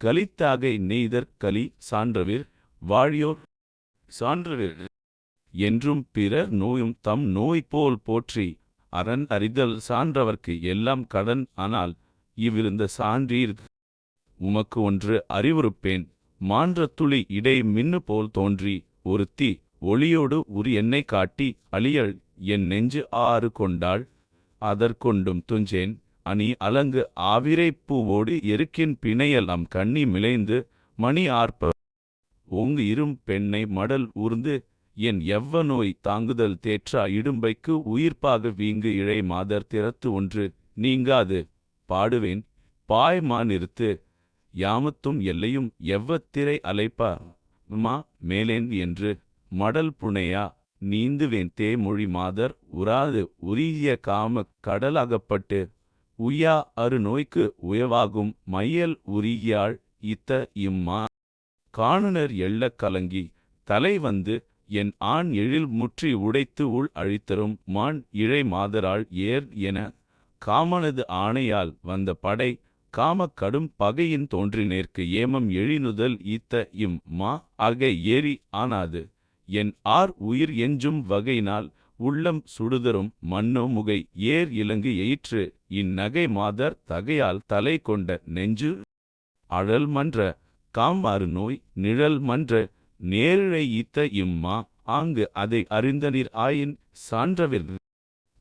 கலித்தாகை நெய்தற் கலி சான்றவிர் வாழியோர் சான்றவிர் என்றும் பிறர் நோயும் தம் நோய் போல் போற்றி அரண் அறிதல் சான்றவர்க்கு எல்லாம் கடன் ஆனால் இவ்விருந்த சான்றீர் உமக்கு ஒன்று அறிவுறுப்பேன். மான்றத் துளி இடை மின்னு போல் தோன்றி ஒருத்தி ஒளியோடு உரு என்னை காட்டி அழியள் என் நெஞ்சு ஆறு கொண்டாள் அதற்கொண்டும் துஞ்சேன். அணி அலங்கு ஆவிரைப் பூவோடு எருக்கின் பிணையலாம் கண்ணி மிளைந்து மணி ஆர்ப்ப. ஓங்கு இரும் பெண்ணை மடல் ஊர்ந்து என் எவ்வ நோய் தாங்குதல் தேற்றா இடும்பைக்கு உயிர்ப்பாக வீங்கு இழை மாதர் திறத்து ஒன்று நீங்காது. பாடுவேன் பாய்மா நிறுத்து யாமத்தும் எல்லையும் எவ்வத்திரை அலைப்பா. மா மேலேன் என்று மடல் புனையா நீந்துவேன் தேமொழி மாதர் உராது உரிய காமக் கடலாகப்பட்டு உய்யா அரு நோய்க்கு உயவாகும் மையல் உரியாள் இத்த இம்மா. காணுனர் எள்ளக் கலங்கி தலை வந்து என் ஆண் எழில் முற்றி உடைத்து உள் அழித்தரும் மான் இழை மாதராள் ஏர் என காமனது ஆணையால் வந்த படை காமக் கடும் பகையின் தோன்றினேற்கு ஏமம் எழினுதல் ஈத்த இம் மா. அகை ஏறி ஆனாது என் ஆர் உயிர் எஞ்சும் வகையினால் உள்ளம் சுடுதரும் மன்னோ முகை ஏர் இலங்கு எயிற்று இந்நகை மாதர் தகையால் தலை கொண்ட நெஞ்சு. அழல் மன்ற காமாறு நோய் நிழல் மன்ற நேரிழை ஈத்த இம்மா ஆங்கு அதை அறிந்தனிர் ஆயின் சான்றவில்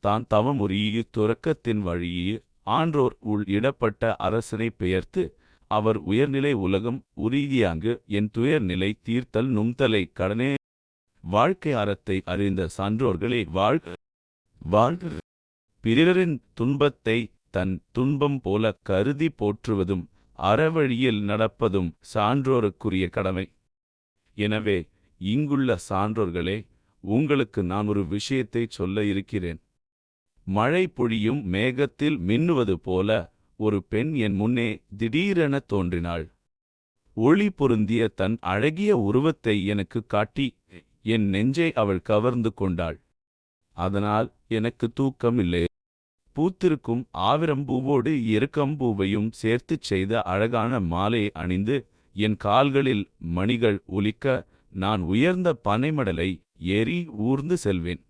தான் தவமுறியு துறக்கத்தின் வழியே ஆன்றோர் உள் இடப்பட்ட அரசனை பெயர்த்து அவர் உயர்நிலை உலகம் உறுதியாங்கு என் துயர்நிலை தீர்த்தல் நும்தலை கடனே. வாழ்க்கை அறத்தை அறிந்த சான்றோர்களே வாழ்க வாழ்க பிறரின் துன்பத்தை தன் துன்பம் போல கருதி போற்றுவதும் அறவழியில் நடப்பதும் சான்றோருக்குரிய கடமை. எனவே இங்குள்ள சான்றோர்களே உங்களுக்கு நான் ஒரு விஷயத்தை சொல்ல இருக்கிறேன். மழை பொழியும் மேகத்தில் மின்னுவது போல ஒரு பெண் என் முன்னே திடீரென தோன்றினாள். ஒளி பொருந்திய தன் அழகிய உருவத்தை எனக்கு காட்டி என் நெஞ்சை அவள் கவர்ந்து கொண்டாள். அதனால் எனக்கு தூக்கம் இல்லை பூத்திருக்கும் ஆவிரம்பூவோடு எருக்கம்பூவையும் சேர்த்துச் செய்த அழகான மாலையை அணிந்து என் கால்களில் மணிகள் ஒலிக்க நான் உயர்ந்த பனைமடலை ஏறி ஊர்ந்து செல்வேன்.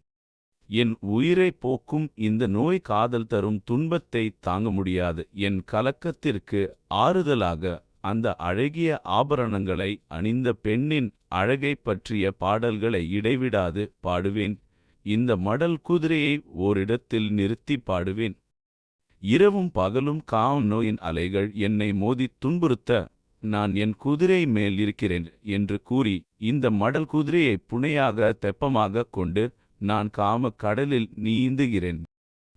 என் உயிரை போக்கும் இந்த நோய் காதல் தரும் துன்பத்தை தாங்க முடியாது. என் கலக்கத்திற்கு ஆறுதலாக அந்த அழகிய ஆபரணங்களை அணிந்த பெண்ணின் அழகை பற்றிய பாடல்களை இடைவிடாது பாடுவேன். இந்த மடல் குதிரையை ஓரிடத்தில் நிறுத்தி பாடுவேன். இரவும் பகலும் காம் நோயின் அலைகள் என்னை மோதித் துன்புறுத்த நான் என் குதிரை மேல் இருக்கிறேன் என்று கூறி இந்த மடல் குதிரையை புனையாக தெப்பமாக கொண்டு நான் காம கடலில் நீந்துகிறேன்.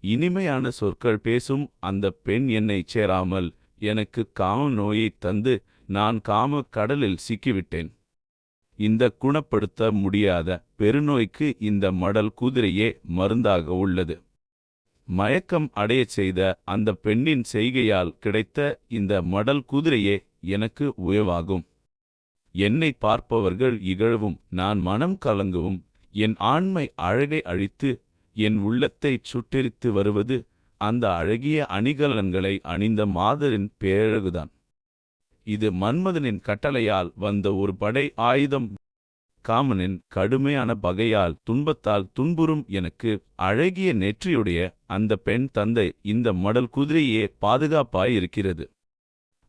இனிமையான சொற்கள் பேசும் அந்த பெண் என்னைச் சேராமல் எனக்கு காம நோயைத் தந்து நான் காம கடலில் சிக்கிவிட்டேன். இந்த குணப்படுத்த முடியாத பெருநோய்க்கு இந்த மடல் குதிரையே மருந்தாக உள்ளது. மயக்கம் அடையச் செய்த அந்த பெண்ணின் செய்கையால் கிடைத்த இந்த மடல் குதிரையே எனக்கு உயவாகும் என்னை பார்ப்பவர்கள் இகழவும் நான் மனம் கலங்கவும் என் ஆண்மை அழகை அழித்து என் உள்ளத்தைச் சுட்டெரித்து வருவது அந்த அழகிய அணிகலன்களை அணிந்த மாதரின் பேரழகுதான். இது மன்மதனின் கட்டளையால் வந்த ஒரு படை ஆயுதம். காமனின் கடுமையான பகையால் துன்பத்தால் துன்புறும் எனக்கு அழகிய நெற்றியுடைய அந்த பெண் தந்தை இந்த மடல் குதிரையே பாதுகாப்பாயிருக்கிறது.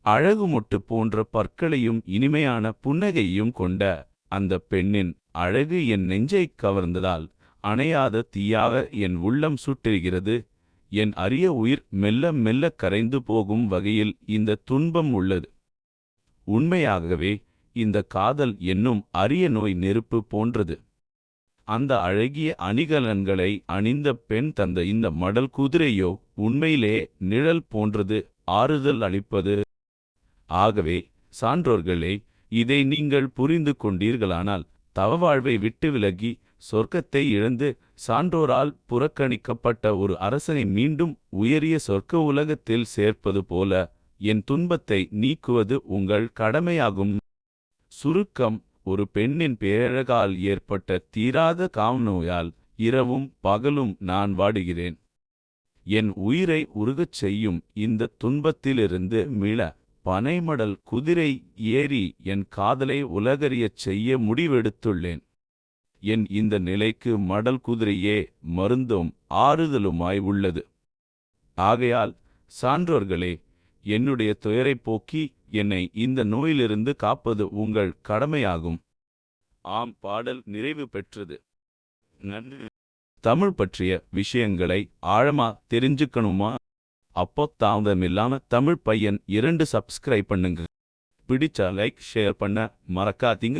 அழகு மொட்டு போன்ற பற்களையும் இனிமையான புன்னகையும் கொண்ட அந்த பெண்ணின் அழகு என் நெஞ்சைக் கவர்ந்ததால் அணையாத தீயாக என் உள்ளம் சுட்டெரிகிறது என் அரிய உயிர் மெல்ல மெல்ல கரைந்து போகும் வகையில் இந்த துன்பம் உள்ளது. உண்மையாகவே இந்த காதல் என்னும் அரிய நோய் நெருப்பு போன்றது. அந்த அழகிய அணிகலன்களை அணிந்த பெண் தந்த இந்த மடல் குதிரையோ உண்மையிலே நிழல் போன்றது ஆறுதல் அளிப்பது. ஆகவே சான்றோர்களே இதை நீங்கள் புரிந்து கொண்டீர்களானால் தவவாழ்வை விட்டு விலகி சொர்க்கத்தை இழந்து சான்றோரால் புறக்கணிக்கப்பட்ட ஒரு அரசனை மீண்டும் உயரிய சொர்க்க உலகத்தில் சேர்ப்பது போல என் துன்பத்தை நீக்குவது உங்கள் கடமையாகும். சுருக்கம் ஒரு பெண்ணின் பேரழகால் ஏற்பட்ட தீராத காம்நோயால் இரவும் பகலும் நான் வாடுகிறேன். என் உயிரை உருகச் செய்யும் இந்த துன்பத்திலிருந்து மீள பனைமடல் குதிரை ஏறி என் காதலை உலகறியச் செய்ய முடிவெடுத்துள்ளேன். என் இந்த நிலைக்கு மடல் குதிரையே மருந்தும் ஆறுதலுமாய் உள்ளது. ஆகையால் சான்றோர்களே என்னுடைய துயரைப் போக்கி என்னை இந்த நோயிலிருந்து காப்பது உங்கள் கடமையாகும். ஆம் பாடல் நிறைவு பெற்றது. நன்றி. தமிழ் பற்றிய விஷயங்களை ஆழமா தெரிஞ்சுக்கணுமா? அப்போ தாமதமில்லாம தமிழ் பையன் இரண்டு சப்ஸ்கிரைப் பண்ணுங்க. பிடிச்சா லைக் ஷேர் பண்ண மறக்காதீங்க.